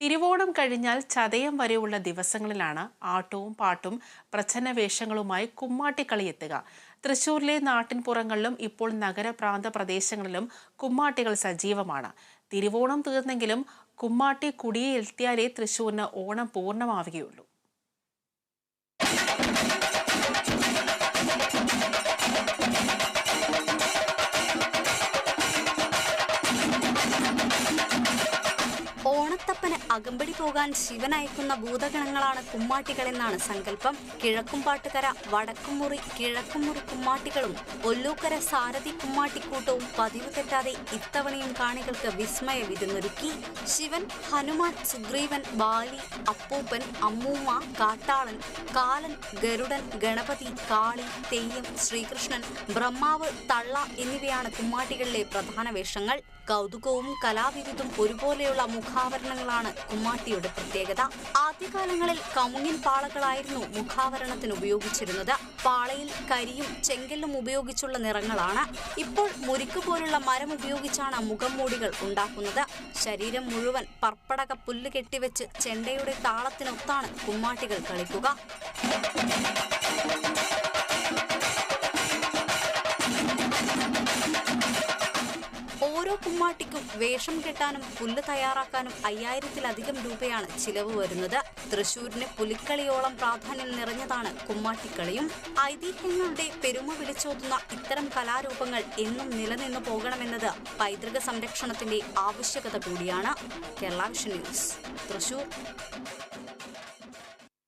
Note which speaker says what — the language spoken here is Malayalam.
Speaker 1: തിരുവോണം കഴിഞ്ഞാൽ ചതയം വരെയുള്ള ദിവസങ്ങളിലാണ് ആട്ടവും പാട്ടും പ്രച്ഛന്ന വേഷങ്ങളുമായി കുമ്മാട്ടിക്കളി എത്തുക. തൃശൂരിലെ നാട്ടിൻപുറങ്ങളിലും ഇപ്പോൾ നഗരപ്രാന്ത പ്രദേശങ്ങളിലും കുമ്മാട്ടികൾ സജീവമാണ്. തിരുവോണം തീർന്നെങ്കിലും കുമ്മാട്ടി കുടിയെത്തിയാലേ തൃശൂരിന് ഓണം പൂർണമാവുകയുള്ളൂ.
Speaker 2: ഓണത്തപ്പന് അകമ്പടി പോകാൻ ശിവൻ അയക്കുന്ന ഭൂതഗണങ്ങളാണ് കുമ്മാട്ടികളെന്നാണ് സങ്കല്പം. കിഴക്കുംപാട്ടുകര വടക്കുംമുറി കിഴക്കുംമുറി കുമ്മാട്ടികളും ഒല്ലൂക്കര സാരഥി കുമ്മാട്ടിക്കൂട്ടവും പതിവ് തെറ്റാതെ ഇത്തവണയും കാണികൾക്ക് വിസ്മയ വിരുന്നൊരുക്കി. ശിവൻ ഹനുമാൻ സുഗ്രീവൻ ബാലി അപ്പൂപ്പൻ അമ്മൂമ്മ കാട്ടാളൻ കാലൻ ഗരുഡൻ ഗണപതി കാളി തെയ്യം ശ്രീകൃഷ്ണൻ ബ്രഹ്മാവ് തള്ള എന്നിവയാണ് കുമ്മാട്ടികളിലെ പ്രധാന വേഷങ്ങൾ. കൗതുകവും കലാവിരുതും ഒരുപോലെയുള്ള മുഖാവരണങ്ങളാണ് കുമ്മാട്ടിയുടെ പ്രത്യേകത. ആദ്യകാലങ്ങളിൽ കമുങ്ങിൻ പാളകളായിരുന്നു മുഖാവരണത്തിന് ഉപയോഗിച്ചിരുന്നത്. പാളയിൽ കരിയും ചെങ്കല്ലും ഉപയോഗിച്ചുള്ള നിറങ്ങളാണ്. ഇപ്പോൾ മുരിക്ക് പോലുള്ള മരം ഉപയോഗിച്ചാണ് മുഖം മൂടികൾ ഉണ്ടാക്കുന്നത്. ശരീരം മുഴുവൻ പർപ്പടക പുല്ല് കെട്ടിവെച്ച് ചെണ്ടയുടെ താളത്തിനൊത്താണ് കുമ്മാട്ടികൾ കളിക്കുക. ഓരോ കുമ്മാട്ടിക്കും വേഷം കെട്ടാനും പുല്ല് തയ്യാറാക്കാനും അയ്യായിരത്തിലധികം രൂപയാണ് ചിലവ് വരുന്നത്. തൃശൂരിന് പുലിക്കളിയോളം പ്രാധാന്യം നിറഞ്ഞതാണ് കുമ്മാട്ടിക്കളിയും. ഐതിഹ്യങ്ങളുടെ പെരുമ വിളിച്ചോതുന്ന ഇത്തരം കലാരൂപങ്ങൾ എന്നും നിലനിന്നു പോകണമെന്നത് പൈതൃക സംരക്ഷണത്തിന്റെ ആവശ്യകത കൂടിയാണ്. കേരള ന്യൂസ് തൃശൂർ.